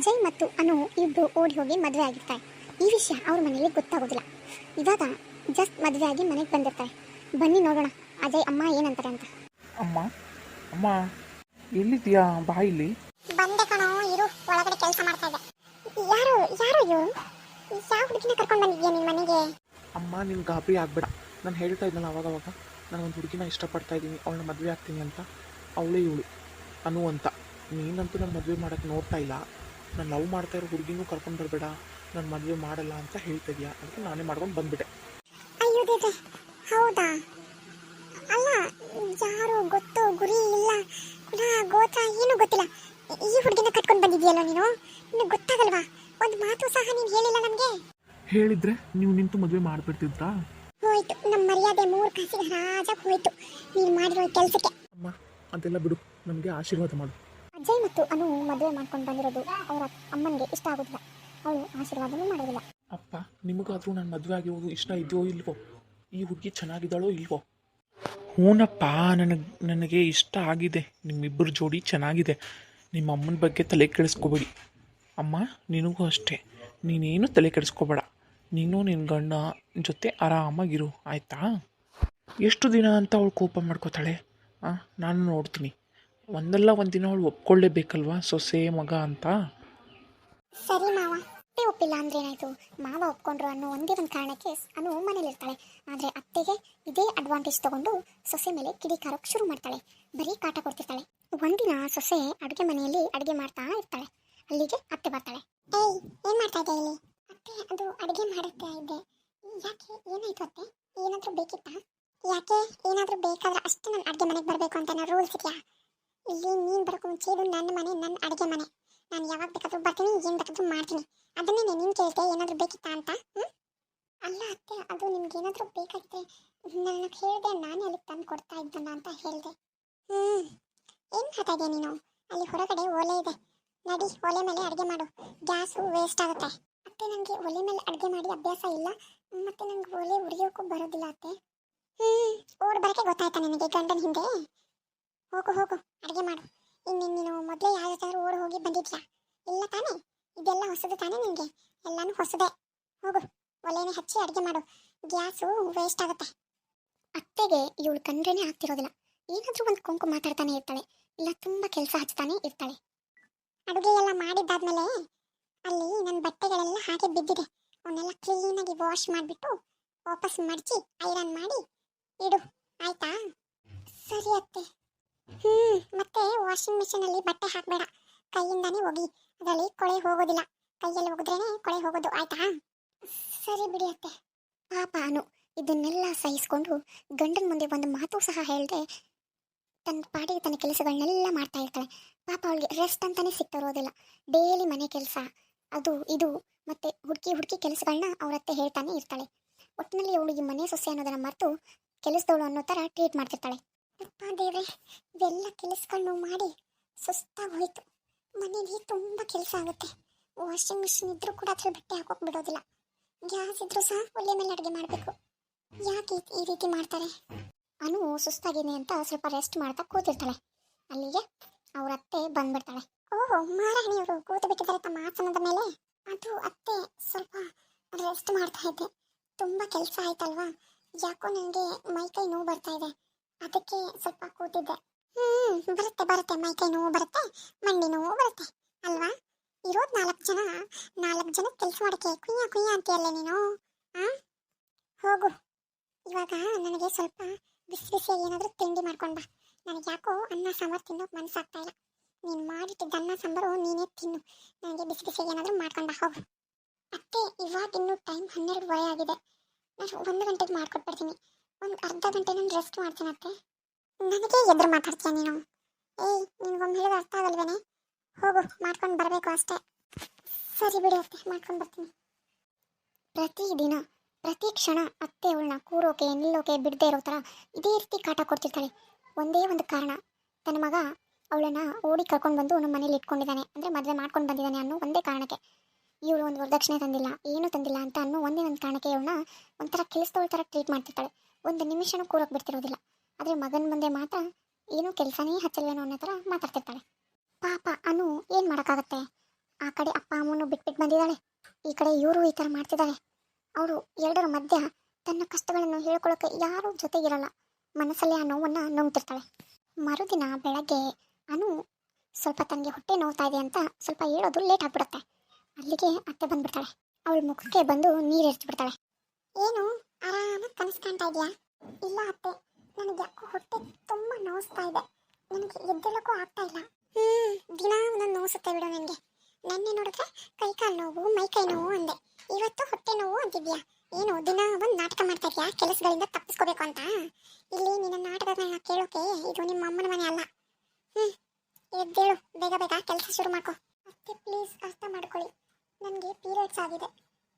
ಅಜಯ್ ಮತ್ತು ಅನು ಇಬ್ಬರು ಓಡಿ ಹೋಗಿ ಮದುವೆ ಆಗಿರ್ತಾರೆ. ಈ ವಿಷಯ ಅವ್ರ ಮನೆಯಲ್ಲಿ ಗೊತ್ತಾಗೋದಿಲ್ಲ. ಇವಾಗ ಜಸ್ಟ್ ಮದುವೆ ಆಗಿ ಮನೆಗೆ ಬಂದಿರ್ತಾರೆ. ಬನ್ನಿ ನೋಡೋಣ ಅಜಯ್ ಅಮ್ಮ ಏನಂತಾರೆ ಅಂತ. ಅಮ್ಮ ಅಮ್ಮ ಎಲ್ಲಿದ್ಯಾ ಬಾ ಇಲ್ಲಿ ಬಂದೆ ಕಣೋ ಇರು ಒಳಗಡೆ ಕೆಲಸ ಮಾಡ್ತಾ ಇದ್ದೆ. ಯಾರು ಯಾರು ಇವರು? ಯಾವ ಹುಡುಗಿನ ಕರ್ಕೊಂಡು ಬಂದಿದ್ಯಾ ನಿನ್ನ ಮನೆಗೆ? ಅಮ್ಮ ನೀನು ಗಾಬರಿ ಆಗಬೇಡ. ನಾನು ಹೇಳ್ತಾ ಇದ್ನಲ್ಲ ಅವಾಗ ಅವಾಗ ನಾನು ಒಂದು ಹುಡುಗಿನ ಇಷ್ಟಪಡ್ತಾ ಇದ್ದೀನಿ ಅವಳನ್ನ ಮದುವೆ ಆಗ್ತೀನಿ ಅಂತ. ಅವಳೇ ಇವಳು ಅನು ಅಂತ. ನೀನಂತೂ ನಾನು ಮದುವೆ ಮಾಡೋಕ್ಕೆ ನೋಡ್ತಾ ಇಲ್ಲ. ನಾನು ಲವ್ ಮಾಡ್ತಾ ಇರೋ ಹುಡುಗಿನೂ ಕರ್ಕೊಂಡು ಬರಬೇಡ ನಾನು ಮದುವೆ ಮಾಡಲ್ಲ ಅಂತ ಹೇಳ್ತಿದ್ಯಾ? ಅಂತ ಅದಕ್ಕೆ ನಾನೇ ಮಾಡ್ಕೊಂಡು ಬಂದ್ಬಿಟ್ಟೆ. ಅಯ್ಯೋ ದೇವ್ರೆ ಹೌದಾ? ಅಲ್ಲ ಯಾರು ಗೊತ್ತು ಗುರಿ ಇಲ್ಲ ಕುಲ ಗೋತ್ರ ಏನು ಗೊತ್ತಿಲ್ಲ. ಈ ಹುಡುಗಿನ ಕಟ್ಕೊಂಡು ಬಂದಿದ್ಯಲ್ಲ ನೀನು? ನಿನಗೆ ಗೊತ್ತಾಗಲ್ವಾ? ಒಂದು ಮಾತು ಸಹ ನೀನು ಹೇಳಿಲ್ಲ ನಮಗೆ? ಹೇಳಿದ್ರೆ ನೀವು ನಿಂತು ಮದುವೆ ಮಾಡ್ಬಿಡ್ತಿದ್ರಾ? ಹೋಯ್ತು ನಮ್ಮ ಮರ್ಯಾದೆ ಮೂರು ಕಾಸಿಗೆ ರಾಜ ಹೋಯ್ತು. ನೀನು ಮಾಡಿರೋ ಕೆಲಸಕ್ಕೆ. ಅಮ್ಮ ಅದೆಲ್ಲ ಬಿಡು ನನಗೆ ಆಶೀರ್ವಾದ ಮಾಡು. ಅಜಯ್ ಮತ್ತು ಅನು ಮದುವೆ ಮಾಡ್ಕೊಂಡು ಬಂದಿರೋದು ಅವರ ಅಮ್ಮನಿಗೆ ಇಷ್ಟ ಆಗೋದಿಲ್ಲ. ಅವಳು ಆಶೀರ್ವಾದನೂ ಮಾಡೋದಿಲ್ಲ ಅಪ್ಪ, ನಿಮಗಾದರೂ ನಾನು ಮದುವೆ ಆಗಿರೋದು ಇಷ್ಟ ಇದೆಯೋ ಇಲ್ವೋ? ಈ ಹುಡುಗಿ ಚೆನ್ನಾಗಿದ್ದಾಳೋ ಇಲ್ವೋ? ಹೂನಪ್ಪ, ನನಗೆ ನನಗೆ ಇಷ್ಟ ಆಗಿದೆ. ನಿಮ್ಮಿಬ್ಬರ ಜೋಡಿ ಚೆನ್ನಾಗಿದೆ. ನಿಮ್ಮ ಅಮ್ಮನ ಬಗ್ಗೆ ತಲೆ ಕೆಡಿಸ್ಕೋಬೇಡಿ. ಅಮ್ಮ, ನಿನಗೂ ಅಷ್ಟೇ. ನೀನೇನು ತಲೆ ಕೆಡಿಸ್ಕೋಬೇಡ. ನೀನು ನಿನ್ನ ಗಂಡ ಜೊತೆ ಆರಾಮಾಗಿರು, ಆಯಿತಾ? ಎಷ್ಟು ದಿನ ಅಂತ ಅವಳು ಕೋಪ ಮಾಡ್ಕೋತಾಳೆ? ನಾನು ನೋಡ್ತೀನಿ. ಒಂದಲ್ಲ ಒಂದು ದಿನ ಅವಳು ಒಪ್ಕೊಳ್ಳೇಬೇಕಲ್ವಾ? ಸೊಸೆ ಮಗ ಅಂತ. ಸರಿ ಮಾವ. ಅತ್ತೆ ಒಪ್ಪಿಲ್ಲ ಅಂದ್ರೆ ಏನಾಯ್ತು? ಮಾವ ಒಪ್ಕೊಂಡ್ರು ಅನ್ನೋ ಒಂದೇ ಒಂದು ಕಾರಣಕ್ಕೆ ಅನು ಮನೇಲಿರ್ತಾಳೆ. ಆದರೆ ಅತ್ತೆಗೆ ಇದೇ ಅಡ್ವಾಂಟೇಜ್ ತಗೊಂಡು ಸೊಸೆ ಮೇಲೆ ಕಿಡಿಕಾರಕ್ಕೆ ಶುರು ಮಾಡ್ತಾಳೆ. ಬರೀ ಕಾಟ ಕೊಡ್ತಿರ್ತಾಳೆ. ಒಂದಿನ ಸೊಸೆ ಅಡುಗೆ ಮನೆಯಲ್ಲಿ ಅಡುಗೆ ಮಾಡ್ತಾ ಇರ್ತಾಳೆ. ಅಲ್ಲಿಗೆ ಅತ್ತೆ ಬರ್ತಾಳೆ. ಏಯ್ ಏನ್ ಮಾಡ್ತಾ ಇದ್ದೆ ಇಲ್ಲಿ? ಅತ್ತೆ ಅದು ಅಡುಗೆ ಮಾಡುತ್ತಾ ಇದ್ದೆ. ಯಾಕೆ? ಏನಾಯ್ತು ಅತ್ತೆ? ಏನಾದ್ರೂ ಬೇಕಿತ್ತಾ? ಯಾಕೆ? ಏನಾದ್ರೂ ಬೇಕಾದ್ರೆ ಅಷ್ಟೇ ನಾನು ಅಡುಗೆ ಮನೆಗೆ ಬರಬೇಕು ಅಂತ ನಾನು ರೂಲ್ಸ್ ಇದೆಯಾ? ಇಲ್ಲಿ ನೀನು ಬರಕ್ ಮುಂಚೆ ಇದು ನನ್ನ ಮನೆ, ನನ್ನ ಅಡುಗೆ ಮನೆ. ನಾನು ಯಾವಾಗ ಬೇಕಾದ್ರೂ ಬರ್ತೀನಿ, ಏನು ಬೇಕಾದ್ರೂ ಮಾಡ್ತೀನಿ. ಅದನ್ನೇ ನೀನು ಕೇಳ್ತೆ ಏನಾದರೂ ಬೇಕಿತ್ತಾ ಅಂತ ಅಲ್ಲ ಅತ್ತೆ, ಅದು ನಿಮ್ಗೆ ಏನಾದರೂ ಬೇಕಾಗಿದ್ರೆ ನನ್ನ ಹೇಳಿದೆ ನಾನೇ ಅಲ್ಲಿ ತಂದು ಕೊಡ್ತಾ ಇದ್ದಲ್ಲ ಅಂತ ಹೇಳಿದೆ. ಹ್ಞೂ ಏನು ಮಾಡ್ತಾ ಇದೆಯಾ ನೀನು? ಅಲ್ಲಿ ಹೊರಗಡೆ ಒಲೆ ಇದೆ. ನಡಿ ಒಲೆ ಮೇಲೆ ಅಡುಗೆ ಮಾಡು. ಗ್ಯಾಸು ವೇಸ್ಟ್ ಆಗುತ್ತೆ. ಅತ್ತೆ ನನಗೆ ಒಲೆ ಮೇಲೆ ಅಡುಗೆ ಮಾಡಿ ಅಭ್ಯಾಸ ಇಲ್ಲ. ಮತ್ತೆ ನನಗೆ ಒಲೆ ಉರಿಯೋಕ್ಕೂ ಬರೋದಿಲ್ಲ ಅತ್ತೆ. ಹ್ಮ್. ಓಡ್ ಬರಕ್ಕೆ ಗೊತ್ತಾಯ್ತಾ ನಿನಗೆ ಗಂಡನ ಹಿಂದೆ? ಹೋಗು ಹೋಗು. ಅಡುಗೆ ಮಾಡು. ಇನ್ನು ನೀನು ಮೊದಲೇ ಯಾವ ಜೊತೆ ಓಡ್ ಹೋಗಿ ಬಂದಿದ್ಯಾ? ಇಲ್ಲ ತಾನೇ? ಇದೆಲ್ಲ ಹೊಸದು ತಾನೇ ನಿನಗೆ ಎಲ್ಲಾನು ಹೊಸದೇ. ಹೋಗು. ಒಲೆನೇ ಹಚ್ಚಿ ಅಡುಗೆ ಮಾಡು. ಗ್ಯಾಸು ವೇಸ್ಟ್ ಆಗುತ್ತೆ. ಅತ್ತೆಗೆ ಇವಳು ಕಂಡ್ರೇನೆ ಆಗ್ತಿರೋದಿಲ್ಲ. ಏನಾದರೂ ಒಂದು ಕೊಂಕು ಮಾತಾಡ್ತಾನೆ ಇರ್ತಾಳೆ. ಇಲ್ಲ, ತುಂಬ ಕೆಲಸ ಹಚ್ತಾನೆ ಇರ್ತಾಳೆ. ಅಡುಗೆ ಎಲ್ಲ ಮಾಡಿದ್ದಾದ್ಮೇಲೆ ಅಲ್ಲಿ ನನ್ನ ಬಟ್ಟೆಗಳೆಲ್ಲ ಹಾಗೆ ಬಿದ್ದಿದೆ. ಅವನ್ನೆಲ್ಲ ಕ್ಲೀನಾಗಿ ವಾಶ್ ಮಾಡಿಬಿಟ್ಟು ವಾಪಸ್ ಮಡಚಿ, ಐರನ್ ಮಾಡಿ ಇಡು ಆಯ್ತಾ ಸರಿ ಅತ್ತೆ ಹ್ಮ್ ಮತ್ತೆ ವಾಷಿಂಗ್ ಮಿಷಿನ್ ಅಲ್ಲಿ ಬಟ್ಟೆ ಹಾಕಬೇಡ. ಕೈಯಿಂದಾನೇ ಹೋಗಿ ಅದರಲ್ಲಿ ಕೊಳೆ ಹೋಗೋದಿಲ್ಲ. ಕೈಯಲ್ಲಿ ಒಗೆದ್ರೇನೆ ಕೊಳೆ ಹೋಗೋದು. ಆಯ್ತಾ? ಸರಿ ಬಿಡಿ ಅತ್ತೆ. ಪಾಪ ಅನು. ಇದನ್ನೆಲ್ಲ ಸಹಿಸ್ಕೊಂಡು ಗಂಡನ ಮುಂದೆ ಒಂದು ಮಾತು ಸಹ ಹೇಳದೆ ತನ್ನ ಪಾಡಿಗೆ ತನ್ನ ಕೆಲಸಗಳನ್ನೆಲ್ಲ ಮಾಡ್ತಾ ಇರ್ತಾಳೆ. ಪಾಪ ಅವಳಿಗೆ ರೆಸ್ಟ್ ಅಂತಾನೆ ಸಿಗ್ತಿರೋದಿಲ್ಲ ಡೈಲಿ ಮನೆ ಕೆಲಸ, ಅದು, ಇದು ಮತ್ತೆ ಹುಡುಕಿ ಹುಡುಕಿ ಕೆಲಸಗಳನ್ನ ಅವ್ರ ಅತ್ತೆ ಹೇಳ್ತಾನೆ ಇರ್ತಾಳೆ. ಒಟ್ಟಿನಲ್ಲಿ ಅವಳಿಗೆ ಮನೆ ಸೊಸೆ ಅನ್ನೋದನ್ನ ಮರೆತು ಕೆಲಸದವಳು ಅನ್ನೋ ಥರ ಟ್ರೀಟ್ ಮಾಡ್ತಿರ್ತಾಳೆ. ಅಪ್ಪ ದೇವ್ರೆ ಇವೆಲ್ಲ ಕೆಲಸಗಳನ್ನು ಮಾಡಿ ಸುಸ್ತಾಗಿ ಹೋಯ್ತು ಮನೇಲಿ ತುಂಬ ಕೆಲಸ ಆಗುತ್ತೆ. ವಾಷಿಂಗ್ ಮಿಷಿನ್ ಇದ್ರೂ ಕೂಡ ಅದ್ರ ಬಟ್ಟೆ ಹಾಕೋಕ್ ಬಿಡೋದಿಲ್ಲ. ಗ್ಯಾಸ್ ಇದ್ರೂ ಸಹ ಒಲೆ ಮೇಲೆ ಅಡುಗೆ ಮಾಡಬೇಕು. ಯಾಕೆ ಈ- ರೀತಿ ಮಾಡ್ತಾರೆ? ಅನು ಸುಸ್ತಾಗಿದೆ ಅಂತ ಸ್ವಲ್ಪ ರೆಸ್ಟ್ ಮಾಡ್ತಾ ಕೂತಿರ್ತಾಳೆ. ಅಲ್ಲಿಗೆ ಅವ್ರ ಅತ್ತೆ ಬಂದ್ಬಿಡ್ತಾಳೆ. ಓಹ್ ಮಾರಾಣಿಯವರು ಕೂತು ಬಿಟ್ಟಿದ್ದಾರೆ ತಮ್ಮ ಆಸನದ ಮೇಲೆ. ಅದು ಅತ್ತೆ ಸ್ವಲ್ಪ ರೆಸ್ಟ್ ಮಾಡ್ತಾ ಇದ್ದೆ. ತುಂಬ ಕೆಲಸ ಆಯ್ತಲ್ವಾ? ಯಾಕೋ ನನಗೆ ಮೈ ಕೈ ನೋವು ಬರ್ತಾ ಇದೆ. ಅದಕ್ಕೆ ಸ್ವಲ್ಪ ಕೂತಿದ್ದೆ. ಹ್ಮ್ ಬರುತ್ತೆ ಬರುತ್ತೆ. ಮೈಕೈ ನೋವು ಬರುತ್ತೆ ಮಂಡಿ ನೋವು ಬರುತ್ತೆ, ಅಲ್ವಾ? ಇರೋದ್ ನಾಲ್ಕು ಜನ ನಾಲ್ಕು ಜನ ಕೆಲಸ ಮಾಡಕ್ಕೆ ಕುಯ್ಯ ಕುಯ್ಯ ಅಂತೀಯಲ್ಲ ನೀನು? ಆ? ಹೋಗು. ಇವಾಗ ನನಗೆ ಸ್ವಲ್ಪ ಬಿಸಿ ಬಿಸಿ ಏನಾದರೂ ತಿಂಡಿ ಮಾಡ್ಕೊಂಡ ಬಾ. ನನಗೆ ಯಾಕೋ ಅನ್ನ, ಸಾಂಬಾರು ತಿನ್ನೋಕೆ ಮನಸ್ಸಾಗ್ತಾ ಇಲ್ಲ. ನೀನು ಮಾಡಿಟ್ಟಿದ್ದ ಅನ್ನ, ಸಾಂಬಾರು ನೀನೇ ತಿನ್ನು. ನನಗೆ ಬಿಸಿ ಬಿಸಿ ಏನಾದರೂ ಮಾಡ್ಕೊಂಡ್ ಬಾ, ಹೋಗು. ಅತ್ತೆ ಇವಾಗ ಇನ್ನೂ ಟೈಮ್ ಹನ್ನೆರಡುವರೆ ಆಗಿದೆ. ನಾನು ಒಂದು ಗಂಟೆಗೆ ಮಾಡ್ಕೊಟ್ಬಿಡ್ತೀನಿ. ಒಂದು ಅರ್ಧ ಗಂಟೆ ನಾನು ರೆಸ್ಟ್ ಮಾಡ್ತೇನೆ ಅತ್ತೆ. ನನಗೆ ಎದುರು ಮಾತಾಡ್ತೀಯ ನೀನು? ಏಯ್, ನಿನ್ಗೊಮ್ಮೆ ಹೇಳಿದ ಅರ್ಥ ಆಗಲ್ವೇನೆ? ಹೋಗು, ಮಾಡ್ಕೊಂಡು ಬರಬೇಕು ಅಷ್ಟೇ. ಸರಿ ಬಿಡಿ ಅತ್ತೆ, ಮಾಡ್ಕೊಂಡು ಬರ್ತೀನಿ. ಪ್ರತಿದಿನ ಪ್ರತಿ ಕ್ಷಣ ಅತ್ತೆ ಅವಳನ್ನ ಕೂರೋಕೆ, ನಿಲ್ಲೋಕೆ, ಬಿಡದೆ ಇರೋ ಥರ ಇದೇ ರೀತಿ ಕಾಟ ಕೊಡ್ತಿರ್ತಾಳೆ. ಒಂದೇ ಒಂದು ಕಾರಣ, ತನ್ನ ಮಗ ಅವಳನ್ನ ಓಡಿ ಕರ್ಕೊಂಡು ಬಂದು ನಮ್ಮ ಮನೇಲಿ ಇಟ್ಕೊಂಡಿದ್ದಾನೆ. ಅಂದರೆ ಮದುವೆ ಮಾಡ್ಕೊಂಡು ಬಂದಿದ್ದಾನೆ ಅನ್ನೋ ಒಂದೇ ಕಾರಣಕ್ಕೆ. ಇವಳು ಒಂದು ವರದಕ್ಷಿಣೆ ತಂದಿಲ್ಲ, ಏನೂ ತಂದಿಲ್ಲ ಅಂತ ಅನ್ನೋ ಒಂದೇ ಒಂದು ಕಾರಣಕ್ಕೆ ಇವಳನ್ನ ಒಂಥರ ಕೆಲಸದವಳ ಥರ ಟ್ರೀಟ್ ಮಾಡ್ತಿರ್ತಾಳೆ. ಒಂದು ನಿಮಿಷನೂ ಕೂರೋಕೆ ಬಿಡ್ತಿರೋದಿಲ್ಲ. ಆದರೆ ಮಗನ ಮುಂದೆ ಮಾತ್ರ ಏನೂ ಕೆಲಸನೇ ಹಚ್ಚಲ್ವೇನೋ ಅನ್ನೋ ಥರ ಮಾತಾಡ್ತಿರ್ತಾಳೆ. ಪಾಪ, ಅನು ಏನು ಮಾಡೋಕ್ಕಾಗತ್ತೆ? ಆ ಕಡೆ ಅಪ್ಪ, ಅಮ್ಮನೂ ಬಿಟ್ಬಿಟ್ಟು ಬಂದಿದ್ದಾಳೆ. ಈ ಕಡೆ ಇವರು ಈ ಥರ ಮಾಡ್ತಿದ್ದಾಳೆ ಅವರು ಎರಡರ ಮಧ್ಯ ತನ್ನ ಕಷ್ಟಗಳನ್ನು ಹೇಳ್ಕೊಳ್ಳೋಕೆ ಯಾರೂ ಜೊತೆಗಿರಲ್ಲ. ಮನಸ್ಸಲ್ಲಿ ಆ ನೋವನ್ನು ನುಂಗ್ತಿರ್ತಾಳೆ. ಮರುದಿನ ಬೆಳಗ್ಗೆ ಅನು ಸ್ವಲ್ಪ ತನಗೆ ಹೊಟ್ಟೆ ನೋವ್ತಾ ಇದೆ ಅಂತ ಸ್ವಲ್ಪ ಹೇಳೋದು ಲೇಟ್ ಆಗ್ಬಿಡುತ್ತೆ. ಅಲ್ಲಿಗೆ ಅತ್ತೆ ಬಂದ್ಬಿಡ್ತಾಳೆ. ಅವಳ ಮುಖಕ್ಕೆ ಬಂದು ನೀರು ಎರ್ಚ್ಬಿಡ್ತಾಳೆ. ಏನು ಆರಾಮಾಗಿ ಕನಸು ಕಾಣ್ತಾ ಇದೆಯಾ? ಇಲ್ಲ ಅತ್ತೆ, ನನಗೆ ಯಾಕೋ ಹೊಟ್ಟೆ ತುಂಬ ನೋವಿಸ್ತಾ ಇದೆ. ನನಗೆ ಎದ್ದೇಳಕ್ಕೂ ಆಗ್ತಾ ಇಲ್ಲ. ಹ್ಮ್, ದಿನ ಒಂದೊಂದು ನೋವಿಸುತ್ತೆ ಬಿಡು ನನಗೆ. ನೆನ್ನೆ ನೋಡಿದ್ರೆ ಕೈ ಕಾಲು ನೋವು ಮೈ ಕೈ ನೋವು ಅಂದೆ. ಇವತ್ತು ಹೊಟ್ಟೆ ನೋವು ಅಂತಿದ್ಯಾ? ಏನು, ದಿನ ಒಂದು ನಾಟಕ ಮಾಡ್ತಾ ಇದೆಯಾ? ಕೆಲಸಗಳಿಂದ ತಪ್ಪಿಸ್ಕೋಬೇಕು ಅಂತ? ಇಲ್ಲಿ ನಿನ್ನ ನಾಟಕಗಳನ್ನ ಕೇಳೋಕೆ ಇದು ನಿಮ್ಮ ಅಮ್ಮನ ಮನೆ ಅಲ್ಲ. ಹ್ಮ್, ಎದ್ದೇಳು, ಬೇಗ ಬೇಗ ಕೆಲಸ ಶುರು ಮಾಡ್ಕೊ. ಅತ್ತೆ ಪ್ಲೀಸ್ ಅರ್ಥ ಮಾಡ್ಕೊಳ್ಳಿ. ನನಗೆ ಪೀರಿಯಡ್ಸ್ ಆಗಿದೆ.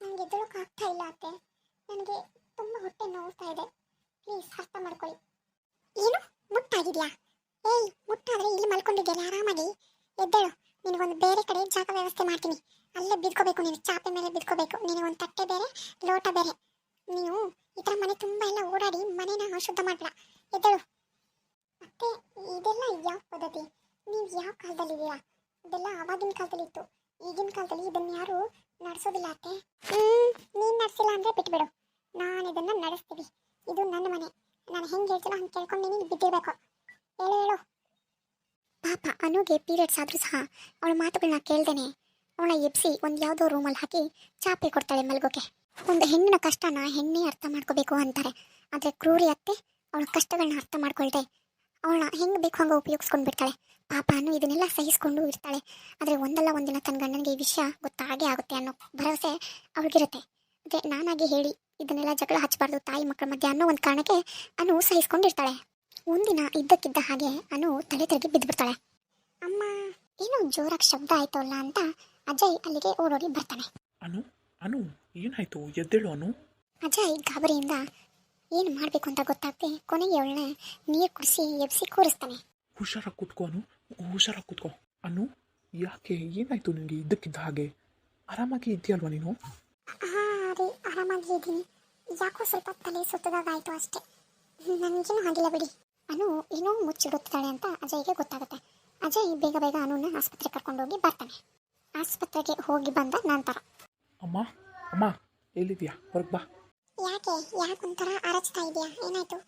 ನನಗೆ ಎದ್ದೇಳೋಕೆ ಆಗ್ತಾ ಇಲ್ಲ ಅತ್ತೆ. ನನಗೆ ತುಂಬ ಹೊಟ್ಟೆ ನೋವ್ತಾ ಇದೆ. ಪ್ಲೀಸ್ ಅರ್ಥ ಮಾಡ್ಕೊಳ್ಳಿ. ಏನು? ಮುಟ್ಟಾಗಿದ್ಯಾ? ಏಯ್, ಮುಟ್ಟಾದ್ರೆ ಇಲ್ಲಿ ಮಲ್ಕೊಂಡಿದ್ದೇನೆ, ಆರಾಮಾಗಿ. ಎದ್ದೇಳು. ನಿನಗೊಂದು ಬೇರೆ ಕಡೆ ಜಾಗ ವ್ಯವಸ್ಥೆ ಮಾಡ್ತೀನಿ. ಅಲ್ಲೇ ಬಿದ್ಕೋಬೇಕು ನೀನು. ಚಾಪೆ ಮೇಲೆ ಬಿದ್ಕೋಬೇಕು. ಒಂದು ತಟ್ಟೆ ಬೇರೆ, ಲೋಟ ಬೇರೆ. ನೀವು ಈ ಥರ ಮನೆ ತುಂಬ ಎಲ್ಲ ಓಡಾಡಿ ಮನೆನ ಅಶುದ್ಧ ಮಾಡ್ಬೇಡ. ಎದ್ದೇಳು. ಮತ್ತೆ ಇದೆಲ್ಲ ಯಾವ ಪದ್ಧತಿ? ನೀವು ಯಾವ ಕಾಲದಲ್ಲಿದ್ದೀರಾ ಇದೆಲ್ಲ ಆವಾಗಿನ ಕಾಲದಲ್ಲಿ ಇತ್ತು. ಈಗಿನ ಕಾಲದಲ್ಲಿ ಇದನ್ನು ಯಾರು ನಡೆಸೋದಿಲ್ಲ ಅತ್ತೆ. ಹ್ಞೂ ನೀನು ನಡೆಸಿಲ್ಲ ಅಂದ್ರೆ ಬಿಟ್ಬಿಡು. ನಾನು ಇದನ್ನ ನಡೆಸ್ತೀವಿ. ಇದು ನನ್ನ ಮನೆ. ನಾನು ಹೆಂಗೆ ಹೇಳ್ತೀನೋ ಹಂಗೆ ಕೇಳ್ಕೊಂಡು ನೀನು ಬಿದ್ದಿರ್ಬೇಕು. ಹೇಳು ಹೇಳು. ಪಾಪ, ಅನುಗೆ ಪೀರಿಯಡ್ಸ್ ಆದರೂ ಸಹ ಅವಳ ಮಾತುಗಳನ್ನ ಕೇಳ್ದೇನೆ. ಅವಳ ಎಬ್ಸಿ ಒಂದು ಯಾವುದೋ ರೂಮಲ್ಲಿ ಹಾಕಿ ಚಾಪೆ ಕೊಡ್ತಾಳೆ ಮಲ್ಗೋಕೆ. ಒಂದು ಹೆಣ್ಣಿನ ಕಷ್ಟನ ಹೆಣ್ಣೆ ಅರ್ಥ ಮಾಡ್ಕೋಬೇಕು ಅಂತಾರೆ. ಆದರೆ ಕ್ರೂರಿ ಅತ್ತೆ ಅವಳ ಕಷ್ಟಗಳನ್ನ ಅರ್ಥ ಮಾಡ್ಕೊಳ್ದೆ. ಅವಳ ಹೆಂಗೆ ಬೇಕು ಹಂಗೆ ಉಪಯೋಗಿಸ್ಕೊಂಡು ಬಿಡ್ತಾಳೆ. ಪಾಪ ಅನ್ನು ಇದನ್ನೆಲ್ಲ ಸಹಿಸ್ಕೊಂಡು ಇರ್ತಾಳೆ. ಆದರೆ ಒಂದಲ್ಲ ಒಂದಿನ ತನ್ನ ಗಂಡನಿಗೆ ಈ ವಿಷಯ ಗೊತ್ತಾಗೇ ಆಗುತ್ತೆ ಅನ್ನೋ ಭರವಸೆ ಅವಳಿಗಿರುತ್ತೆ. ಅದೇ ನಾನಾಗಿ ಹೇಳಿ ಇದನ್ನೆಲ್ಲ ಜಗಳ ಹಚ್ಚಬಾರ್ದು ತಾಯಿ ಮಕ್ಕಳ ಮಧ್ಯೆ ಅನ್ನೋ ಒಂದು ಕಾರಣಕ್ಕೆ ಅನು ಸಹಿಸ್ಕೊಂಡಿರ್ತಾಳೆ. ಒಂದಿನ ಇದ್ದಕ್ಕಿದ್ದ ಹಾಗೆ ಅನು ತಲೆ ತಿರುಗಿ ಬಿದ್ದುಬಿಡ್ತಾಳೆ ಅಮ್ಮ ಏನೋ ಜೋರಾಗಿ ಶಬ್ದ ಆಯ್ತಲ್ಲ ಅಂತ ಅಜಯ್ ಅಲ್ಲಿಗೆ ಓಡೋಡಿ ಬರ್ತಾನೆ. ಅನು ಅನು ಏನಾಯ್ತು? ಎದ್ದೇಳು ಅನು. ಅಜಯ್ ಗಾಬರಿಯಿಂದ ಏನು ಮಾಡಬೇಕು ಅಂತ ಗೊತ್ತಾಗದೆ ಕೊನೆಗೆ ಅವಳನ್ನ ನೀರು ಕುಡಿಸಿ ಎಬ್ಸಿ ಕೂರಿಸ್ತಾನೆ. ಹುಷಾರಾಗಿ ಕೂತ್ಕೋ ಅನು ಹುಷಾರಾಗಿ ಕೂತ್ಕೋ. ಅನು ಯಾಕೆ? ಏನಾಯ್ತು ನಿನಗೆ ಇದ್ದಕ್ಕಿದ್ದ ಹಾಗೆ? ಆರಾಮಾಗಿ ಇದೆಯಲ್ವಾ ನೀನು? ಹಾ ರೀ ಆರಾಮಾಗಿ ಇದ್ದೀನಿ. ಯಾಕೋ ಸ್ವಲ್ಪ ತಲೆ ಸುತ್ತದಾಗಾಯ್ತು ಅಷ್ಟೇ. ನನಗೇನು ಆಗಿಲ್ಲ ಬಿಡಿ. ಅನು ಏನೋ ಮುಚ್ಚಿಡುತ್ತಾಳೆ ಅಂತ ಅಜಯ್ಗೆ ಗೊತ್ತಾಗುತ್ತೆ. ಅಜಯ್ ಬೇಗ ಬೇಗ ಅನುನ ಆಸ್ಪತ್ರೆಗೆ ಕರ್ಕೊಂಡೋಗಿ ಬರ್ತಾನೆ. ಆಸ್ಪತ್ರೆಗೆ ಹೋಗಿ ಬಂದ ನಂತರ. ಅಮ್ಮ ಅಮ್ಮ ಎಲ್ಲಿದ್ಯಾ ಹೊರಗೆ ಬಾ. ಯಾಕೆ? ಯಾಕೊಂಥರ ಅರಚ್ತಾ ಇದೆಯಾ? ಏನಾಯ್ತು?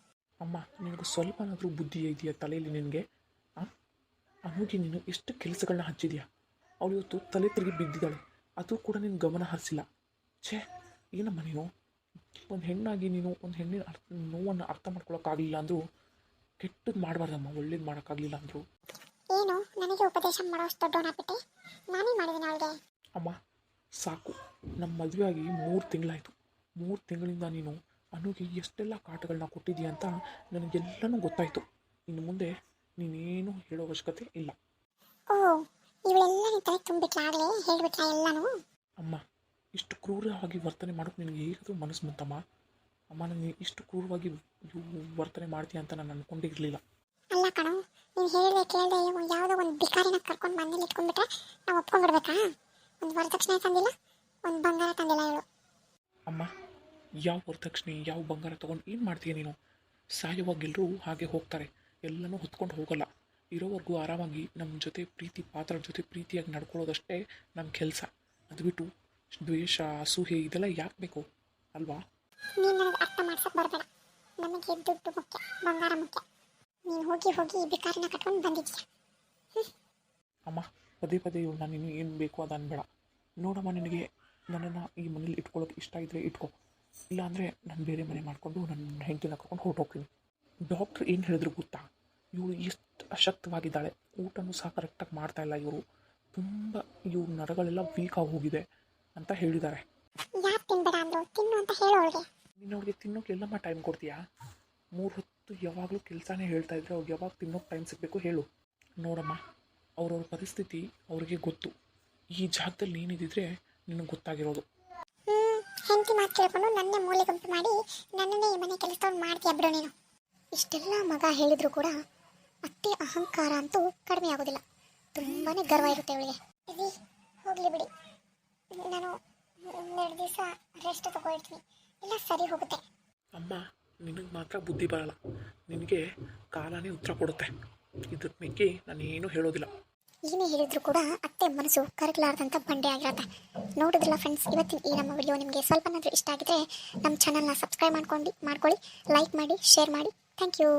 ಅಮ್ಮ ನಿನಗೆ ಸ್ವಲ್ಪನಾದರೂ ಬುದ್ಧಿ ಇದೆಯಾ ತಲೆಯಲ್ಲಿ ನಿನಗೆ? ಅನುಗೆ ನೀನು ಎಷ್ಟು ಕೆಲಸಗಳನ್ನ ಹಚ್ಚಿದ್ಯಾ? ಅವಳು ಇವತ್ತು ತಲೆ ತಿರುಗಿ ಬಿದ್ದಿದ್ದಾಳೆ. ಅದು ಕೂಡ ನಿನ್ನ ಗಮನ ಹರಿಸಿಲ್ಲ. ಛೇ ಏನಮ್ಮ ನೀನು? ಒಂದು ಹೆಣ್ಣಾಗಿ ನೀನು ಒಂದು ಹೆಣ್ಣಿನ ಅರ್ಥ ನೋವನ್ನು ಅರ್ಥ ಮಾಡ್ಕೊಳಕ್ಕಾಗಲಿಲ್ಲ ಅಂದರೂ ಕೆಟ್ಟದ್ದು ಮಾಡಬಾರ್ದಮ್ಮ ಒಳ್ಳೇದು ಮಾಡೋಕ್ಕಾಗಲಿಲ್ಲ ಅಂದರು. ಏನು? ನನಗೆ ಉಪದೇಶ ಮಾಡೋಷ್ಟು ದೊಡ್ಡವನಾಗ್ಬಿಟ್ಟೆ ನಾನೇ ಮಾಡಿದ್ದೀನಿ ಅವಳಿಗೆ? ಅಮ್ಮ ಸಾಕು. ನಮ್ಮ ಮದುವೆ ಆಗಿ ಮೂರು ತಿಂಗಳಾಯಿತು. ಮೂರು ತಿಂಗಳಿಂದ ನೀನು ಅನುಗೆ ಎಷ್ಟೆಲ್ಲ ಕಾಟಗಳನ್ನ ಕೊಟ್ಟಿದ್ದೀಯ ಅಂತ ನನಗೆಲ್ಲನೂ ಗೊತ್ತಾಯಿತು. ಇನ್ನು ಮುಂದೆ ನೀನೇನು ಹೇಳೋ ಅವಶ್ಯಕತೆ ಇಲ್ಲ. ಓ ಇವಳೆಲ್ಲ ನಿನ್ನ ತಲೆ ತುಂಬಿಟ್ಲಾಗಲೇ ಹೇಳ್ಬಿಟ್ಲ ಎಲ್ಲಾನು? ಅಮ್ಮ ಇಷ್ಟು ಕ್ರೂರವಾಗಿ ವರ್ತನೆ ಮಾಡೋಕೆ ನಿನಗೆ ಹೇಗಾದರೂ ಮನಸ್ಸು ಬಂತಮ್ಮ? ಅಮ್ಮ ನನಗೆ ಇಷ್ಟು ಕ್ರೂರವಾಗಿ ವರ್ತನೆ ಮಾಡ್ತೀಯ ಅಂತ ನಾನು ಅಂದ್ಕೊಂಡಿರಲಿಲ್ಲ ಅಲ್ಲ ಕಣೋ ನೀನು ಹೇಳಿದೆ ಕೇಳಿದೆ ಯಾವುದೋ ಒಂದು ಬಿಕಾರಿನ ಕರ್ಕೊಂಡು ಮನೇಲಿ ಇಟ್ಕೊಂಡ್ಬಿಟ್ರೆ ನಾವು ಒಪ್ಕೊಂಡ್ಬಿಡ್ಬೇಕಾ? ಒಂದು ವರದಕ್ಷಿಣೆ ತಂದಿಲ್ಲ ಒಂದು ಬಂಗಾರ ತಂದಿಲ್ಲ ಹೇಳು ಅಮ್ಮ ಯಾವ ವರದಕ್ಷಿಣೆ ಯಾವ ಬಂಗಾರ ತೊಗೊಂಡು ಏನು ಮಾಡ್ತೀಯ ನೀನು? ಸಾಯುವಾಗೆಲ್ಲರೂ ಹಾಗೆ ಹೋಗ್ತಾರೆ ಎಲ್ಲನೂ ಹೊತ್ಕೊಂಡು ಹೋಗಲ್ಲ. ಇರೋವರೆಗೂ ಆರಾಮಾಗಿ ನಮ್ಮ ಜೊತೆ ಪ್ರೀತಿ ಪಾತ್ರ ಜೊತೆ ಪ್ರೀತಿಯಾಗಿ ನಡ್ಕೊಳ್ಳೋದಷ್ಟೇ ನಮ್ಮ ಕೆಲಸ. ಅದು ಬಿಟ್ಟು ದ್ವೇಷ ಅಸೂಹೆ ಇದೆಲ್ಲ ಯಾಕೆ ಬೇಕು ಅಲ್ವಾ? ನೀನು ನನಗೆ ಅರ್ಥ ಮಾಡ್ಸಕ್ ಬರಬೇಡ. ನಮಗೆ ದುಡ್ಡು ಮುಖ್ಯ ಬಂಗಾರ ಮುಖ್ಯ. ನೀನು ಹೋಗಿ ಹೋಗಿ ಈ ಬಿಕಾರಿನ ಕಟ್ಕೊಂಡು ಬಂದಿದ್ಯಾ ಅಮ್ಮ ಪದೇ ಪದೇ ಇವ್ಳು ನಾನು ಇನ್ನು ಏನು ಬೇಕು ಅದನ್ನು ಬೇಡ ನೋಡಮ್ಮ ನಿನಗೆ ನನ್ನನ್ನು ಈ ಮನೇಲಿ ಇಟ್ಕೊಳ್ಳೋಕೆ ಇಷ್ಟ ಇದ್ದರೆ ಇಟ್ಕೊ. ಇಲ್ಲಾಂದರೆ ನಾನು ಬೇರೆ ಮನೆ ಮಾಡಿಕೊಂಡು ನನ್ನ ಹೆಂಡತಿನ ಕರ್ಕೊಂಡು ಹೊರಟೋಗ್ತೀನಿ ಡಾಕ್ಟ್ರ್ ಏನು ಹೇಳಿದ್ರು ಗೊತ್ತಾ? ಇವಳು ಎಷ್ಟು ಅಶಕ್ತವಾಗಿದ್ದಾಳೆ. ಊಟನೂ ಸಹ ಕರೆಕ್ಟಾಗಿ ಮಾಡ್ತಾ ಇಲ್ಲ ಇವರು. ತುಂಬ ಇವ್ರ ನರಗಳೆಲ್ಲ ವೀಕ್ ಆಗಿ ಹೋಗಿದೆ. ಅಂತ ಹೇಳಿದ್ದಾರೆ. ಯಾಕೆ ತಿನ್ಬೇಡ ಅಂದ್ರು? ತಿನ್ನು ಅಂತ ಹೇಳೋಳಿಗೆ ನೀನು ಅವ್ರಿಗೆ ತಿನ್ನೋಕೆ ಎಲ್ಲಮ್ಮ ಟೈಮ್ ಕೊಡ್ತೀಯಾ? ಮೂರು ಹೊತ್ತು ಯಾವಾಗಲೂ ಕೆಲಸನೇ ಹೇಳ್ತಾ ಇದ್ರೆ ಅವ್ರಿಗೆ ಯಾವಾಗ ತಿನ್ನೋಕೆ ಟೈಮ್ ಸಿಗಬೇಕು ಹೇಳು. ನೋಡಮ್ಮ ಅವ್ರವ್ರ ಪರಿಸ್ಥಿತಿ ಅವ್ರಿಗೆ ಗೊತ್ತು. ಈ ಜಾಗದಲ್ಲಿ ನೀನಿದ್ರೆ ನಿನಗೆ ಗೊತ್ತಾಗಿರೋದು. ಹೆಂಡತಿ ಮಾತು ಕೇಳ್ಕೊಂಡು ನನ್ನೇ ಮೂಲೆ ಗುಂಪು ಮಾಡಿ ನನ್ನನ್ನೇ ಈ ಮನೆ ಕೆಲಸವನ್ನು ಮಾಡ್ತೀಯ ಬಿಡು ನೀನು. ಇಷ್ಟೆಲ್ಲ ಮಗ ಹೇಳಿದ್ರು ಕೂಡ ಅತ್ತೆ ಅಹಂಕಾರ ಅಂತೂ ಕಡಿಮೆ ಆಗೋದಿಲ್ಲ. ತುಂಬಾನೇ ಗರ್ವ ಇರುತ್ತೆ ಅವಳಿಗೆ. ಹೋಗ್ಲಿ ಬಿಡಿ. ನಾನು ಎರಡು ದಿವಸ ರೆಸ್ಟ್ ತಗೊಳ್ತೀನಿ. ಎಲ್ಲ ಸರಿ ಹೋಗುತ್ತೆ. ಅಮ್ಮ ನಿನಗೆ ಮಾತ್ರ ಬುದ್ಧಿ ಬರಲ್ಲ. ನಿನಗೆ ಕಾಲನೇ ಉತ್ತರ ಕೊಡುತ್ತೆ. ಇದಕ್ಕೆ ಮಿಕ್ಕಿ ನಾನು ಏನೂ ಹೇಳೋದಿಲ್ಲ. ಏನೇ ಹೇಳಿದ್ರು ಕೂಡ ಅತ್ತೆ ಮನಸ್ಸು ಕರಗಲಾರ್ದಂಥ ಬಂಡೆ ಆಗಿರುತ್ತೆ. ನೋಡಿದ್ರಲ್ಲ ಫ್ರೆಂಡ್ಸ್ ಇವತ್ತಿನ ಈ ನಮ್ಮ ವಿಡಿಯೋ ನಿಮಗೆ ಸ್ವಲ್ಪನಾದರೂ ಇಷ್ಟ ಆಗಿದ್ರೆ ನಮ್ಮ ಚಾನಲ್ನ ಸಬ್ಸ್ಕ್ರೈಬ್ ಮಾಡ್ಕೊಂಡು ಮಾಡ್ಕೊಳ್ಳಿ ಲೈಕ್ ಮಾಡಿ ಶೇರ್ ಮಾಡಿ. Thank you